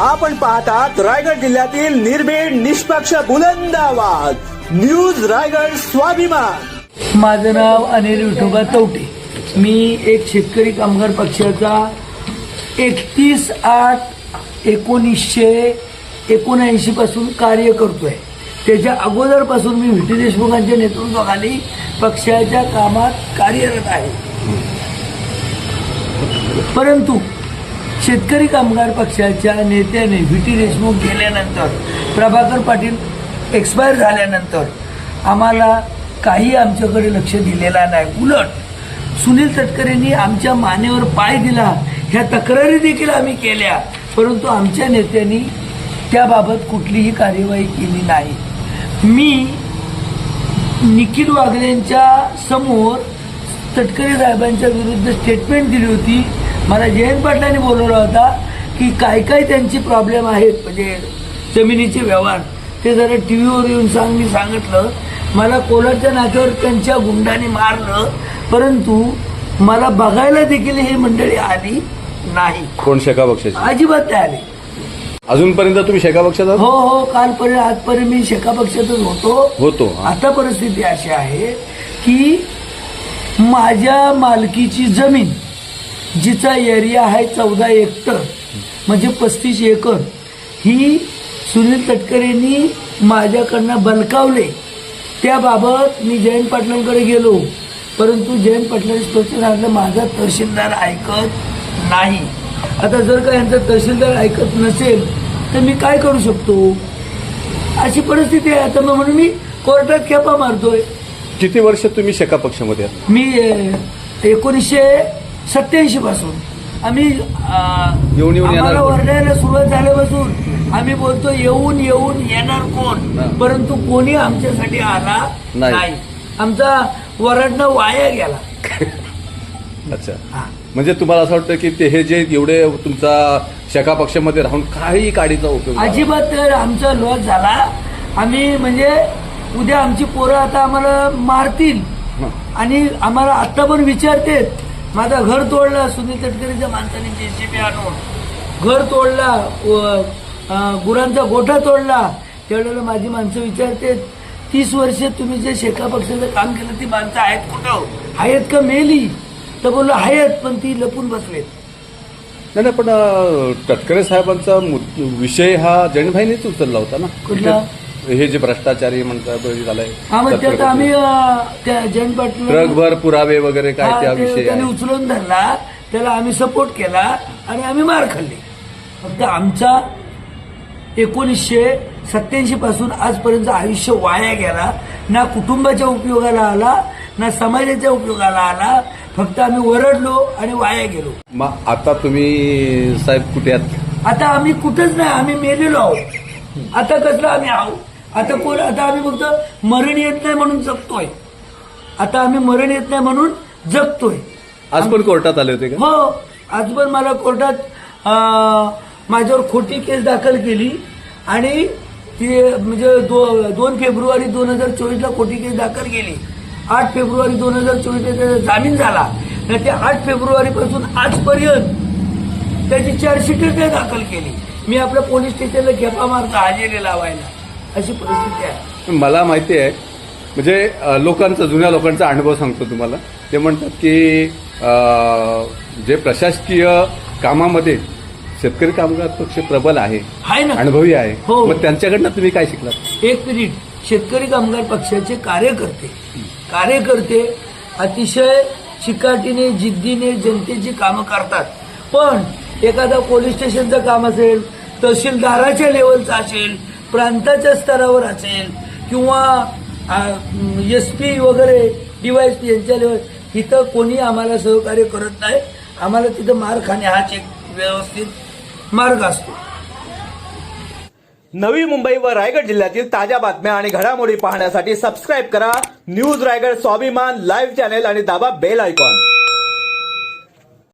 आपण पाहतात रायगड जिल्ह्यातील निर्भीड निष्पक्ष बुलंद आवाज. न्यूज रायगड स्वाभिमान. माझं नाव अनिल विठोबा चौटे मी एक शेतकरी कामगार पक्षाचा एकतीस आठ एकोणीसशे एकोणऐंशी पासून कार्य करतोय. त्याच्या अगोदरपासून मी व्ही टी देशमुखांच्या नेतृत्वाखाली पक्षाच्या कामात कार्यरत आहे. परंतु शेतकरी कामगार पक्षाच्या नेत्याने व्ही टी देशमुख गेल्यानंतर प्रभाकर पाटील एक्सपायर झाल्यानंतर आम्हाला काही आमच्याकडे लक्ष दिलेला नाही. उलट सुनील तटकरेंनी आमच्या मानेवर पाय दिला. ह्या तक्रारी देखील आम्ही केल्या. परंतु आमच्या नेत्यांनी त्याबाबत कुठलीही कार्यवाही केली नाही. मी निखिल वागलेंच्या समोर तटकरे साहेबांच्या विरुद्ध स्टेटमेंट दिली होती. मला जयंत पाटलांनी बोलवला होता की काय काय त्यांची प्रॉब्लेम आहेत म्हणजे जमिनीचे व्यवहार. ते जरा टी व्हीवर येऊन सांग मी सांगितलं मला कोलारच्या नाक्यावर त्यांच्या गुंडाने मारलं परंतु मला बघायला देखील ही मंडळी आली नाही. कोण शेका पक्षाचे? अजिबात नाही आली. अजूनपर्यंत तुम्ही शेका पक्षात? हो हो कालपर्यंत आजपर्यंत मी शेका पक्षातच होतो. होतो हा. आता परिस्थिती अशी आहे की माझ्या मालकीची जमीन जिचा एरिया आहे चौदा हेक्टर म्हणजे पस्तीस एकर. ही सुनील तटकरेंनी माझ्याकडनं बलकावले. त्याबाबत मी जयंत पाटलांकडे गेलो परंतु जयंत पाटलांनी स्पष्ट सांगितलं माझा तहसीलदार ऐकत नाही. आता जर का यांचा तहसीलदार ऐकत नसेल तर मी काय करू शकतो? अशी परिस्थिती आहे. आता मग म्हणून मी कोर्टात खेपा मारतोय. किती वर्ष तुम्ही शेका पक्षामध्ये मी एकोणीसशे सत्याऐंशी पासून आम्ही येऊन येऊन येणार आम्हाला कोण? सुरुवात झाल्यापासून आम्ही बोलतो येऊन येऊन येणार कोण. परंतु कोणी आमच्यासाठी आला नाही. नाही आमचा वरडणं वाया गेला अच्छा हा. म्हणजे तुम्हाला असं वाटतं की ते हे जे एवढे तुमचा शेका पक्षामध्ये राहून काही काडीचा उपयोग? अजिबात तर आमचा लॉस झाला आम्ही म्हणजे उद्या आमची पोरं आता आम्हाला मारतील हं. आणि आम्हाला आत्ता पण विचारतेत माझा घर तोडला सुनील तटकरेच्या माणसाने जेसीबी आणून. घर तोडला गुरांचा गोठा तोडला. त्यावेळेला माझी माणसं विचारतेत तीस वर्ष तुम्ही जे शेका पक्षाचं काम केलं ती माणसं आहेत कुठं? आहेत का मेली? तर बोललो आहेत पण ती लपून बसलेत. नाही नाही पण अं, तटकरे साहेबांचा विषय हा जैनभाईनेच उचलला होता ना? कुठला? हे जे भ्रष्टाचारी म्हणतात हे झालंय हा मग त्यात आम्ही त्या पाटील ट्रकभर पुरावे वगैरे काय त्या विषय त्याने उचलून धरला त्याला आम्ही सपोर्ट केला आणि आम्ही मार खाल्ली. फक्त आमचा एकोणीसशे सत्याऐंशी पासून आजपर्यंत आयुष्य वाया गेला. ना कुटुंबाच्या उपयोगाला आला ना समाजाच्या उपयोगाला आला. फक्त आम्ही वरडलो आणि वाया गेलो. मग आता तुम्ही साहेब कुठे आहात? आता आम्ही कुठंच नाही आम्ही मेलेलो आहोत. आता कसलं आम्ही आहोत? आता कोण आता आम्ही फक्त मरण येत नाही म्हणून जगतोय. आता आम्ही मरण येत नाही म्हणून जगतोय. आज पण कोर्टात आले होते का? हो आज पण मला कोर्टात माझ्यावर खोटी केस दाखल केली आणि ती म्हणजे दो, दोन फेब्रुवारी दोन हजार चोवीसला खोटी केस दाखल केली. आठ फेब्रुवारी दोन हजार चोवीसला त्याचा जामीन झाला. आणि त्या आठ फेब्रुवारी पासून आजपर्यंत त्याची चार्जशीटच नाही दाखल केली. मी आपल्या पोलीस स्टेशनला खेपा मारतो हजेरी लावायला. अशी परिस्थिती आहे. मला माहिती आहे म्हणजे लोकांचा जुन्या लोकांचा अनुभव सांगतो तुम्हाला. ते म्हणतात की जे प्रशासकीय कामामध्ये शेतकरी कामगार पक्ष प्रबल आहे अनुभवी आहे हो. मग त्यांच्याकडनं तुम्ही काय शिकलात? एक मिनिट. शेतकरी कामगार पक्षाचे कार्यकर्ते. कार्यकर्ते अतिशय चिकाटीने जिद्दीने जनतेची कामं करतात. पण एखादा पोलीस स्टेशनचं काम असेल तहसीलदाराच्या लेवलचं असेल प्रांताच्या स्तरावर असेल किंवा एस पी वगैरे डीवायसपी यांच्या लेवल तिथं कोणी आम्हाला सहकार्य करत नाही. आम्हाला तिथं मार खाणे हाच एक व्यवस्थित मार्ग असतो. नवी मुंबई व रायगड जिल्ह्यातील ताज्या बातम्या आणि घडामोडी पाहण्यासाठी सबस्क्राईब करा. न्यूज रायगड स्वाभिमान लाईव्ह चॅनेल आणि दाबा बेल आयकॉन